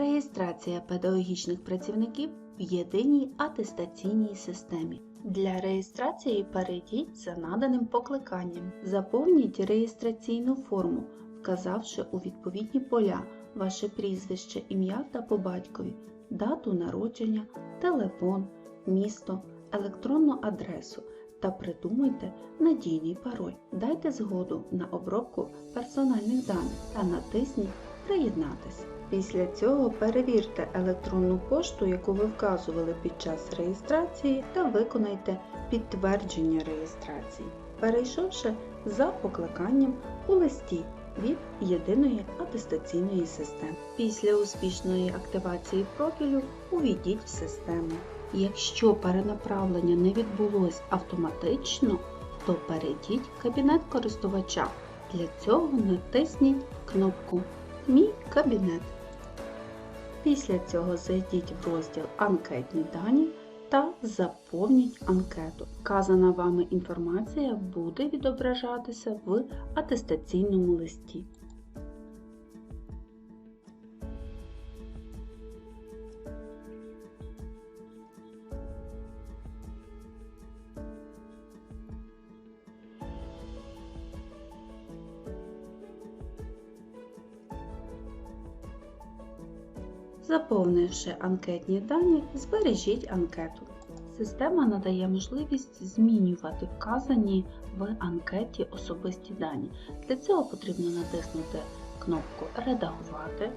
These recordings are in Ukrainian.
Реєстрація педагогічних працівників в єдиній атестаційній системі. Для реєстрації перейдіть за наданим покликанням. Заповніть реєстраційну форму, вказавши у відповідні поля ваше прізвище, ім'я та по батькові, дату народження, телефон, місто, електронну адресу та придумайте надійний пароль. Дайте згоду на обробку персональних даних та натисніть Приєднатись. Після цього перевірте електронну пошту, яку ви вказували під час реєстрації, та виконайте підтвердження реєстрації, перейшовши за покликанням у листі від єдиної атестаційної системи. Після успішної активації профілю увійдіть в систему. Якщо перенаправлення не відбулось автоматично, то перейдіть в кабінет користувача. Для цього натисніть кнопку Мій кабінет. Після цього зайдіть в розділ Анкетні дані та заповніть анкету. Вказана вами інформація буде відображатися в атестаційному листі. Заповнивши анкетні дані, збережіть анкету. Система надає можливість змінювати вказані в анкеті особисті дані. Для цього потрібно натиснути кнопку Редагувати,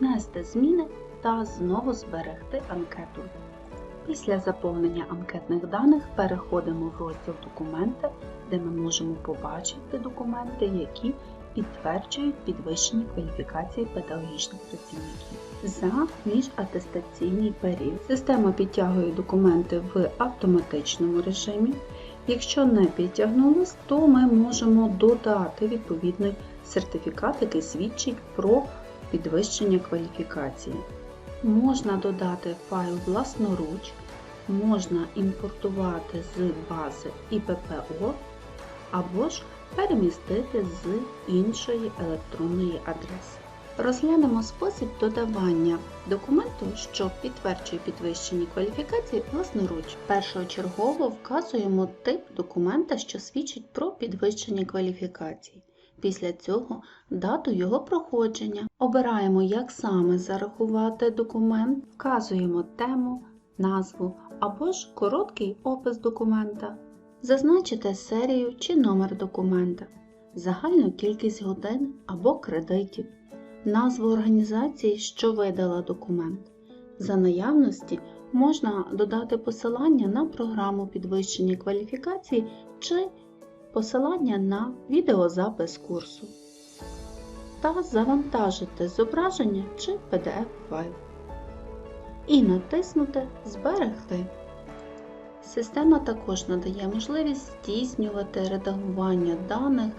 внести зміни та знову зберегти анкету. Після заповнення анкетних даних переходимо в розділ Документи, де ми можемо побачити документи, які підтверджують підвищення кваліфікації педагогічних працівників. За міжатестаційний період система підтягує документи в автоматичному режимі. Якщо не підтягнулось, то ми можемо додати відповідний сертифікат, який свідчить про підвищення кваліфікації. Можна додати файл власноруч, можна імпортувати з бази ІППО або ж перемістити з іншої електронної адреси. Розглянемо спосіб додавання документу, що підтверджує підвищення кваліфікації власноруч. Першочергово вказуємо тип документа, що свідчить про підвищення кваліфікації. Після цього дату його проходження. Обираємо, як саме зарахувати документ, вказуємо тему, назву або ж короткий опис документа. Зазначите серію чи номер документа, загальну кількість годин або кредитів, назву організації, що видала документ. За наявності можна додати посилання на програму підвищення кваліфікації чи посилання на відеозапис курсу та завантажити зображення чи PDF-файл і натиснути Зберегти. Система також надає можливість здійснювати редагування даних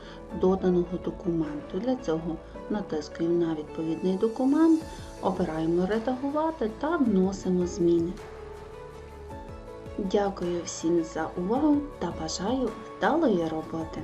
доданого документу. Для цього натискуємо на відповідний документ, обираємо Редагувати та вносимо зміни. Дякую всім за увагу та бажаю вдалої роботи!